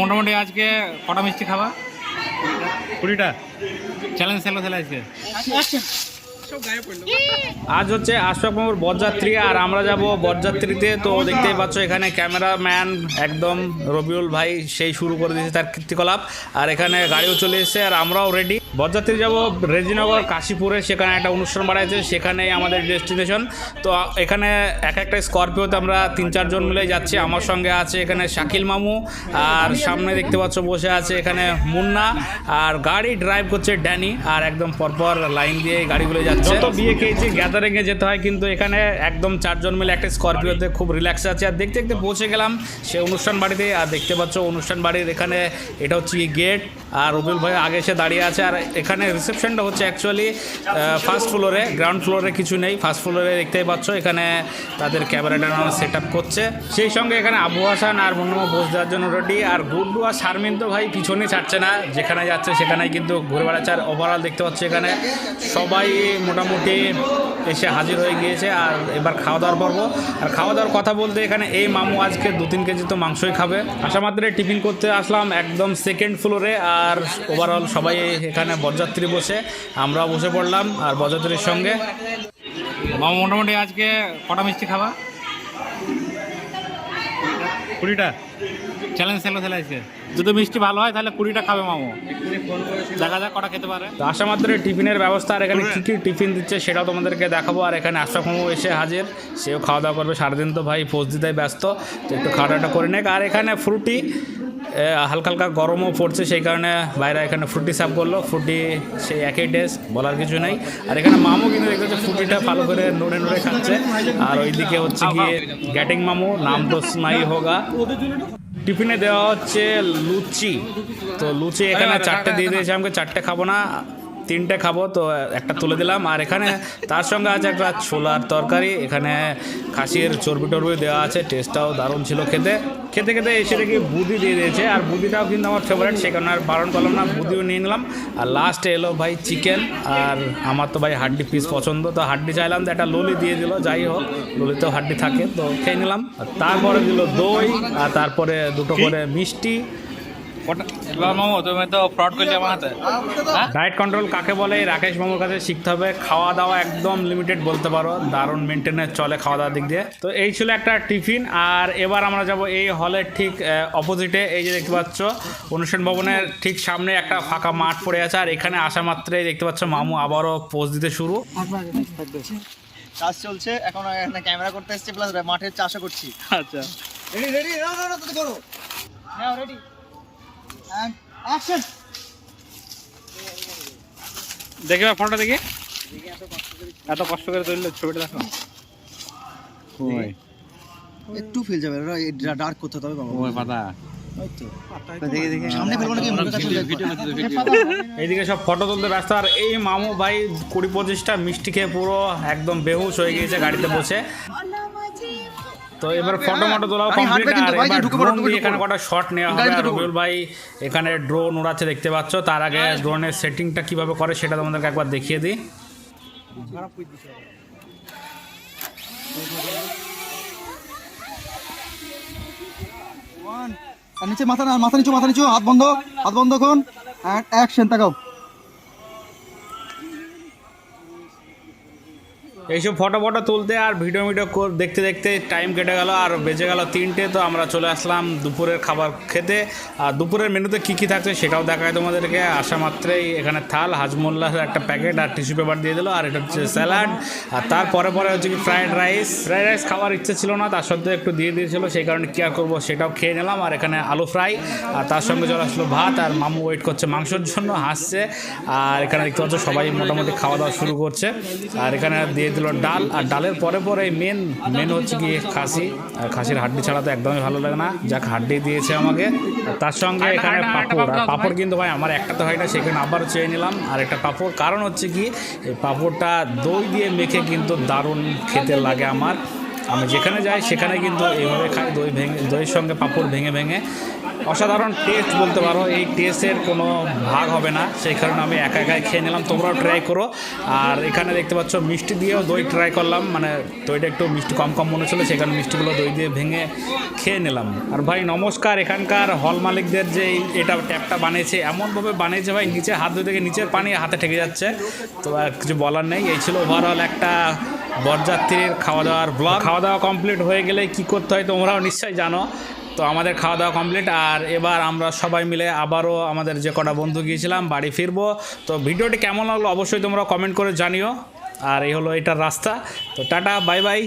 মোটামুটি আজকে কটা মিষ্টি খাবা? কুড়িটা। চ্যালেঞ্জ খেলো খেলে আজকে। আজ হচ্ছে আশফাক মামুর বরযাত্রী আর আমরা যাব বরযাত্রীতে। তো দেখতেই পাচ্ছ এখানে ক্যামেরাম্যান একদম রবিউল ভাই সেই শুরু করে দিয়েছে তার কীর্তিকলাপ। আর এখানে গাড়িও চলে এসেছে আর আমরাও রেডি বরযাত্রী যাব রেজিনগর, কাশীপুরে, সেখানে একটা অনুষ্ঠান বাড়াইছে সেখানেই আমাদের ডেস্টিনেশন তো এখানে এক একটা স্করপিওতে আমরা তিন চারজন মিলে যাচ্ছি। আমার সঙ্গে আছে এখানে শাকিল মামু আর সামনে দেখতে পাচ্ছ বসে আছে এখানে মুন্না। আর গাড়ি ড্রাইভ করছে ড্যানি। আর একদম পরপর লাইন দিয়ে গাড়িগুলো যাচ্ছে। যত বিয়ে খেয়েছি গ্যাদারিংয়ে যেতে হয় কিন্তু এখানে একদম চারজন মিলে একটা স্করপিওতে খুব রিল্যাক্স আছে। আর দেখতে দেখতে পৌঁছে গেলাম সে অনুষ্ঠান বাড়িতে। আর দেখতে পাচ্ছ অনুষ্ঠান বাড়ির এখানে এটা হচ্ছে গেট আর রবিউল ভাই আগে এসে দাঁড়িয়ে আছে। আর এখানে রিসেপশনটা হচ্ছে অ্যাকচুয়ালি ফার্স্ট ফ্লোরে গ্রাউন্ড ফ্লোরে কিছু নেই। ফার্স্ট ফ্লোরে দেখতেই পাচ্ছ এখানে তাদের ক্যামেরাটা সেট আপ করছে। সেই সঙ্গে এখানে আবু হাসান আর মন্নমা বোস দেওয়ার জন্য রেডি আর গুড্ডু আর শারমিন তো ভাই পিছনে ছাড়ছে না। যেখানে যাচ্ছে সেখানেই কিন্তু ঘুরে বেড়াচ্ছে। আর ওভারঅল দেখতে পাচ্ছি এখানে সবাই মোটামুটি এসে হাজির হয়ে গিয়েছে আর এবার খাওয়া দাওয়ার পর্ব। আর খাওয়া দাওয়ার কথা বলতে এখানে এই মামু আজকে দু তিন কেজি তো মাংসই খাবে। আসা মাত্রে টিফিন করতে আসলাম একদম সেকেন্ড ফ্লোরে আর ওভারঅল সবাই এখানে বরযাত্রী বসে আমরাও বসে পড়লাম আর বরযাত্রীর সঙ্গে। মামু মোটামুটি আজকে কটা মিষ্টি খাবা? কুড়িটা। চ্যালেঞ্জ খেলো খেলে আজকে? যদি মিষ্টি ভালো হয়, তাহলে কুড়িটা খাবে মামু। দেখা যাক কটা খেতে পারে। তো আসা মাত্র টিফিনের ব্যবস্থা আর এখানে কী কী টিফিন দিচ্ছে সেটাও তোমাদেরকে দেখাবো। আর এখানে আশরাফ মামু এসে হাজির। সেও খাওয়া দাওয়া করবে সারাদিন তো ভাই পোস্ট দিতে ব্যস্ত। তো একটু খাওয়া দাওয়াটা করে নেক। আর এখানে ফ্রুটি হালকা হালকা গরমও পড়ছে, সেই কারণে বাইরে এখানে ফ্রুটি সার্ভ করল। ফ্রুটি সেই একই টেস্ট বলার কিছু নেই। আর এখানে মামু কিন্তু দেখতে ফ্রুটিটা ভালো করে নড়ে নড়ে খাচ্ছে। আর ওইদিকে হচ্ছে গিয়ে গ্যাটিং মামু, নাম তো স্নাই হোগা। টিফিনে দেওয়া হচ্ছে লুচি। তো লুচি এখানে চারটে দিয়ে দিয়েছে আমাকে চারটে খাব না তিনটে খাব তো একটা তুলে দিলাম। আর এখানে তার সঙ্গে আছে একটা ছোলার তরকারি এখানে খাসির চর্বি টর্বি দেওয়া আছে টেস্টটাও দারুণ ছিল খেতে। খেতে খেতে এসে দেখি বুদি দিয়ে দিয়েছে আর বুদিটাও কিন্তু আমার ফেভারিট সেই কারণে আর বারণ করলাম না বুদিও নিয়ে নিলাম। আর লাস্টে এলো ভাই চিকেন আর আমার তো ভাই হাড্ডি পিস পছন্দ তো হাড্ডি চাইলাম তো একটা ললি দিয়ে দিল যাই হোক ললিতেও হাড্ডি থাকে তো খেয়ে নিলাম। আর তারপরে দিল দই আর তারপরে দুটো করে মিষ্টি ডায়েট কন্ট্রোল কাকে বলে? এই রাকেশ মামুর কাছে শিখতে হবে খাওয়া দাওয়া একদম লিমিটেড বলতে পারো দারুণ মেনটেনে চলে খাওয়া দাওয়ার দিক দিয়ে। তো এই ছিল একটা টিফিন আর এবার আমরা যাব এই হলের ঠিক অপোজিটে এই যে দেখতে পাচ্ছ অনুষ্ঠান ভবনের ঠিক সামনে একটা ফাঁকা মাঠ পড়ে আছে আর এখানে আসা মাত্রই দেখতে পাচ্ছ মামু আবারও পোজ দিতে শুরু। কাজ চলছে এখন এখানে ক্যামেরা করতে এসেছি প্লাস মাঠের চাষও করছি। আচ্ছা। রেডি রেডি না না না তুমি করো। হ্যাঁ রেডি অ্যাকশন দেখি দেখি। এত কষ্ট করে তুললে ছবিটা দেখো। একটু ফিল যাবে ডার্ক করতে হবে বাবা। ওই পাতা? ওই তো। দেখে দেখে সামনে ফেলব নাকি? মুখের কাছে এইদিকে সব ফটো তুলতে ব্যস্ত। আর এই মামু ভাই কুড়ি পঁচিশটা মিষ্টি খেয়ে পুরো একদম বেহুশ হয়ে গিয়েছে গাড়িতে বসে। তো এবার ফটো মটো তোলাও কমপ্লিট আর এবার ড্রোন দিয়ে এখানে কটা শট নেওয়া হবে। রবিউল ভাই এখানে ড্রোন উড়াচ্ছে দেখতে পাচ্ছ। তার আগে ড্রোনের সেটিংটা কীভাবে করে সেটা তোমাদেরকে একবার দেখিয়ে দিই। নিচে মাথা মাথা নিচু মাথা নিচু হাত বন্ধ হাত বন্ধ করুন অ্যাকশন তাকাও। এইসব ফটো ফটো তুলতে আর ভিডিও ভিডিও দেখতে দেখতে টাইম কেটে গেল আর বেজে গেল তিনটে, তো আমরা চলে আসলাম দুপুরের খাবার খেতে। আর দুপুরের মেনুতে কী কী থাকছে সেটাও দেখায় তোমাদেরকে। আসা মাত্রেই এখানে থাল, হাজমোল্লার একটা প্যাকেট আর টিস্যু পেপার দিয়ে দিলো, আর এটা হচ্ছে স্যালাড আর তারপরে পরে হচ্ছে কি ফ্রায়েড রাইস ফ্রায়েড রাইস খাওয়ার ইচ্ছে ছিল না, তার সত্ত্বেও একটু দিয়ে দিয়েছিল, সেই কারণে কী আর করব সেটাও খেয়ে নিলাম। আর এখানে আলু ফ্রাই আর তার সঙ্গে চলে আসলো ভাত, আর মামু ওয়েট করছে মাংসের জন্য, হাসছে। আর এখানে দেখতে পাচ্ছ সবাই মোটামুটি খাওয়া দাওয়া শুরু করছে। আর এখানে দিয়ে দিল ডাল আর ডালের পরে পরে মেন মেন হচ্ছে কি খাসি। আর খাসির হাড্ডি ছাড়া তো একদমই ভালো লাগে না। যাক হাড্ডি দিয়েছে আমাকে। তার সঙ্গে এখানে পাঁপড়। আর পাঁপড় কিন্তু ভাই আমার একটা তো হয় না সেখানে আবার চেয়ে নিলাম। আর একটা পাঁপড় কারণ হচ্ছে কি এই পাঁপড়টা দই দিয়ে মেখে কিন্তু দারুণ খেতে লাগে আমার। আমি যেখানে যাই, সেখানে কিন্তু এইভাবে খাই দই ভেঙে দইয়ের সঙ্গে পাঁপড় ভেঙে ভেঙে অসাধারণ টেস্ট বলতে পারো, এই টেস্টের কোনো ভাগ হবে না। সেই কারণে আমি একা একাই খেয়ে নিলাম, তোমরাও ট্রাই করো। আর এখানে দেখতে পাচ্ছ, মিষ্টি দিয়েও দই ট্রাই করলাম মানে দইটা একটু মিষ্টি কম কম মনে হচ্ছিল সেখানে মিষ্টিগুলো দই দিয়ে ভেঙে খেয়ে নিলাম। আর ভাই, নমস্কার, এখানকার হল মালিকদের যে এটা ট্যাপটা বানিয়েছে, এমনভাবে বানিয়েছে ভাই, নিচে হাত ধুয়ে থেকে নিচের পানি হাতে ঠেকে যাচ্ছে। তো আর কিছু বলার নেই, এই ছিল ওভারঅল একটা বরযাত্রীর খাওয়া দাওয়ার ব্লগ খাওয়া দাওয়া কমপ্লিট হয়ে গেলে কি করতে হয় তোমরাও নিশ্চয়ই জানো। তো আমাদের খাওয়া দাওয়া কমপ্লিট আর এবার আমরা সবাই মিলে আবারও আমাদের যে কটা বন্ধু গিয়েছিলাম, বাড়ি ফিরবো। তো ভিডিওটি কেমন লাগল অবশ্যই তোমরা কমেন্ট করে জানিও। আর এই হলো এটার রাস্তা। তো টাটা বাই বাই